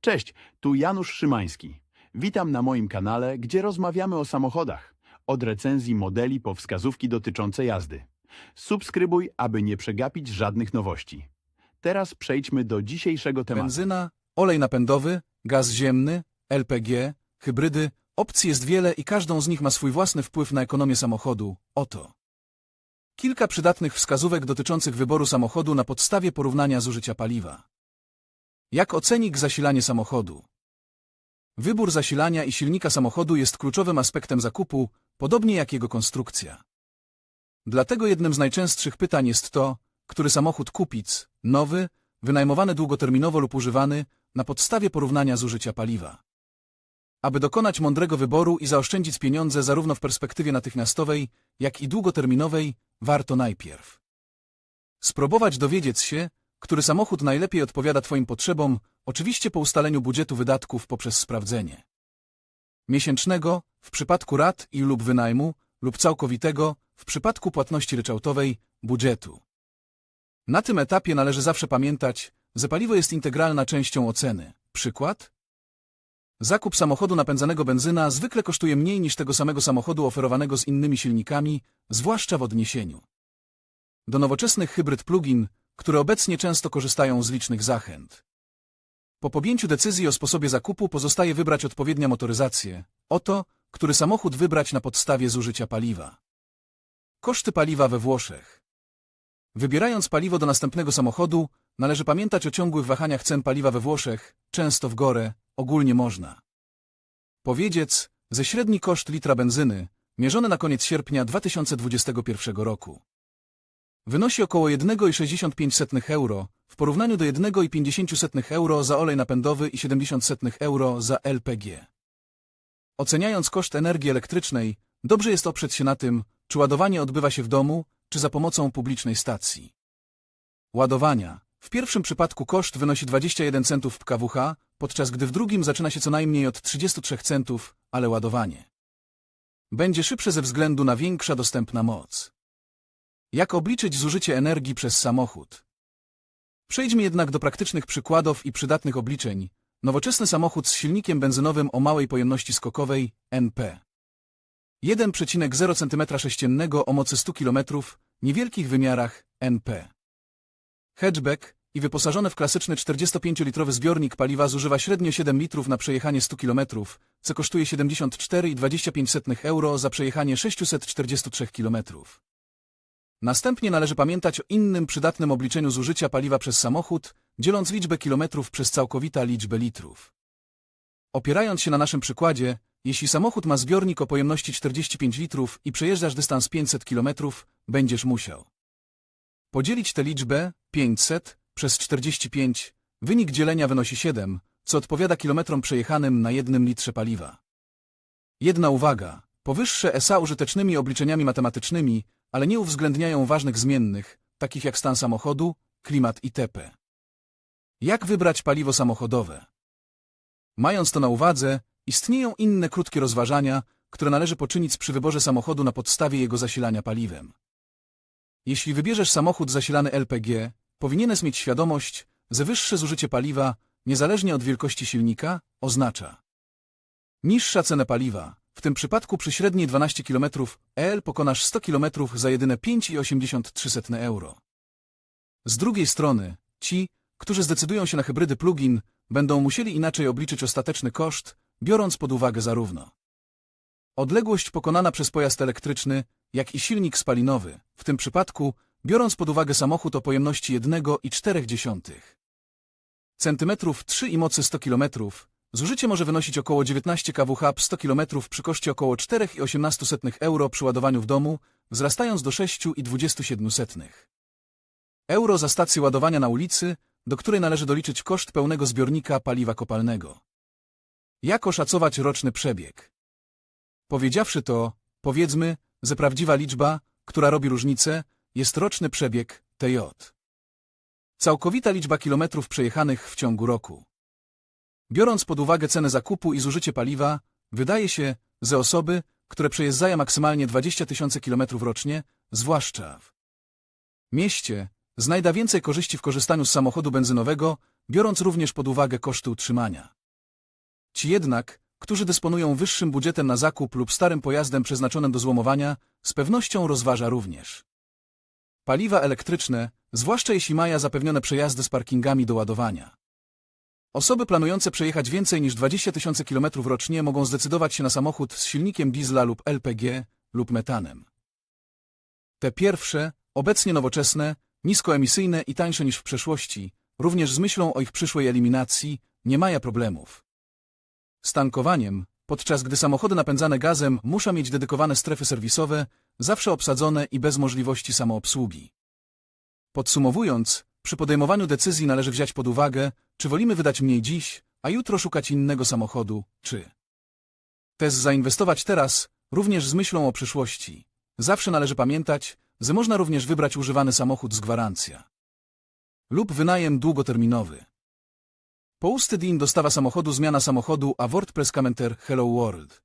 Cześć, tu Janusz Szymański. Witam na moim kanale, gdzie rozmawiamy o samochodach. Od recenzji modeli po wskazówki dotyczące jazdy. Subskrybuj, aby nie przegapić żadnych nowości. Teraz przejdźmy do dzisiejszego tematu. Benzyna, olej napędowy, gaz ziemny, LPG, hybrydy, opcji jest wiele i każdą z nich ma swój własny wpływ na ekonomię samochodu. Oto. Kilka przydatnych wskazówek dotyczących wyboru samochodu na podstawie porównania zużycia paliwa. Jak ocenić zasilanie samochodu? Wybór zasilania i silnika samochodu jest kluczowym aspektem zakupu, podobnie jak jego konstrukcja. Dlatego jednym z najczęstszych pytań jest to, który samochód kupić, nowy, wynajmowany długoterminowo lub używany, na podstawie porównania zużycia paliwa. Aby dokonać mądrego wyboru i zaoszczędzić pieniądze zarówno w perspektywie natychmiastowej, jak i długoterminowej, warto najpierw spróbować dowiedzieć się, który samochód najlepiej odpowiada Twoim potrzebom, oczywiście po ustaleniu budżetu wydatków poprzez sprawdzenie miesięcznego, w przypadku rat i lub wynajmu, lub całkowitego, w przypadku płatności ryczałtowej, budżetu. Na tym etapie należy zawsze pamiętać, że paliwo jest integralna częścią oceny. Przykład? Zakup samochodu napędzanego benzyna zwykle kosztuje mniej niż tego samego samochodu oferowanego z innymi silnikami, zwłaszcza w odniesieniu do nowoczesnych hybryd plug-in, które obecnie często korzystają z licznych zachęt. Po podjęciu decyzji o sposobie zakupu pozostaje wybrać odpowiednią motoryzację, oto, który samochód wybrać na podstawie zużycia paliwa. Koszty paliwa we Włoszech. Wybierając paliwo do następnego samochodu, należy pamiętać o ciągłych wahaniach cen paliwa we Włoszech, często w górę, ogólnie można. Powiedzieć, ze średni koszt litra benzyny, mierzony na koniec sierpnia 2021 roku. Wynosi około 1,65 euro, w porównaniu do 1,50 euro za olej napędowy i 70 euro za LPG. Oceniając koszt energii elektrycznej, dobrze jest oprzeć się na tym, czy ładowanie odbywa się w domu, czy za pomocą publicznej stacji. Ładowania. W pierwszym przypadku koszt wynosi 21 centów w kWh, podczas gdy w drugim zaczyna się co najmniej od 33 centów, ale ładowanie będzie szybsze ze względu na większa dostępna moc. Jak obliczyć zużycie energii przez samochód? Przejdźmy jednak do praktycznych przykładów i przydatnych obliczeń. Nowoczesny samochód z silnikiem benzynowym o małej pojemności skokowej NP. 1,0 cm3 o mocy 100 km, niewielkich wymiarach NP. Hatchback i wyposażony w klasyczny 45-litrowy zbiornik paliwa zużywa średnio 7 litrów na przejechanie 100 km, co kosztuje 74,25 euro za przejechanie 643 km. Następnie należy pamiętać o innym przydatnym obliczeniu zużycia paliwa przez samochód, dzieląc liczbę kilometrów przez całkowita liczbę litrów. Opierając się na naszym przykładzie, jeśli samochód ma zbiornik o pojemności 45 litrów i przejeżdżasz dystans 500 km, będziesz musiał podzielić tę liczbę 500 przez 45, wynik dzielenia wynosi 7, co odpowiada kilometrom przejechanym na jednym litrze paliwa. Jedna uwaga, powyższe ESA użytecznymi obliczeniami matematycznymi, ale nie uwzględniają ważnych zmiennych, takich jak stan samochodu, klimat itp. Jak wybrać paliwo samochodowe? Mając to na uwadze, istnieją inne krótkie rozważania, które należy poczynić przy wyborze samochodu na podstawie jego zasilania paliwem. Jeśli wybierzesz samochód zasilany LPG, powinieneś mieć świadomość, że wyższe zużycie paliwa, niezależnie od wielkości silnika, oznacza niższa cena paliwa. W tym przypadku przy średniej 12 km EL pokonasz 100 km za jedyne 5,83 euro. Z drugiej strony, ci, którzy zdecydują się na hybrydy plug-in, będą musieli inaczej obliczyć ostateczny koszt, biorąc pod uwagę zarówno odległość pokonana przez pojazd elektryczny, jak i silnik spalinowy, w tym przypadku biorąc pod uwagę samochód o pojemności 1,4 cm 3 i mocy 100 km, zużycie może wynosić około 19 kWh 100 km przy koszcie około 4,18 euro przy ładowaniu w domu, wzrastając do 6,27 euro za stację ładowania na ulicy, do której należy doliczyć koszt pełnego zbiornika paliwa kopalnego. Jak oszacować roczny przebieg? Powiedziawszy to, powiedzmy, że prawdziwa liczba, która robi różnicę, jest roczny przebieg TJ. Całkowita liczba kilometrów przejechanych w ciągu roku. Biorąc pod uwagę cenę zakupu i zużycie paliwa, wydaje się, że osoby, które przejeżdżają maksymalnie 20 tysięcy kilometrów rocznie, zwłaszcza w mieście, znajda więcej korzyści w korzystaniu z samochodu benzynowego biorąc również pod uwagę koszty utrzymania. Ci jednak, którzy dysponują wyższym budżetem na zakup lub starym pojazdem przeznaczonym do złomowania, z pewnością rozważa również paliwa elektryczne, zwłaszcza jeśli maja zapewnione przejazdy z parkingami do ładowania. Osoby planujące przejechać więcej niż 20 tysięcy kilometrów rocznie mogą zdecydować się na samochód z silnikiem diesla lub LPG lub metanem. Te pierwsze, obecnie nowoczesne, niskoemisyjne i tańsze niż w przeszłości, również z myślą o ich przyszłej eliminacji, nie mają problemów. Z tankowaniem, podczas gdy samochody napędzane gazem muszą mieć dedykowane strefy serwisowe, zawsze obsadzone i bez możliwości samoobsługi. Podsumowując, przy podejmowaniu decyzji należy wziąć pod uwagę, czy wolimy wydać mniej dziś, a jutro szukać innego samochodu, czy też zainwestować teraz, również z myślą o przyszłości. Zawsze należy pamiętać, że można również wybrać używany samochód z gwarancja lub wynajem długoterminowy. Pousty DIN dostawa samochodu zmiana samochodu a WordPress Commenter Hello World.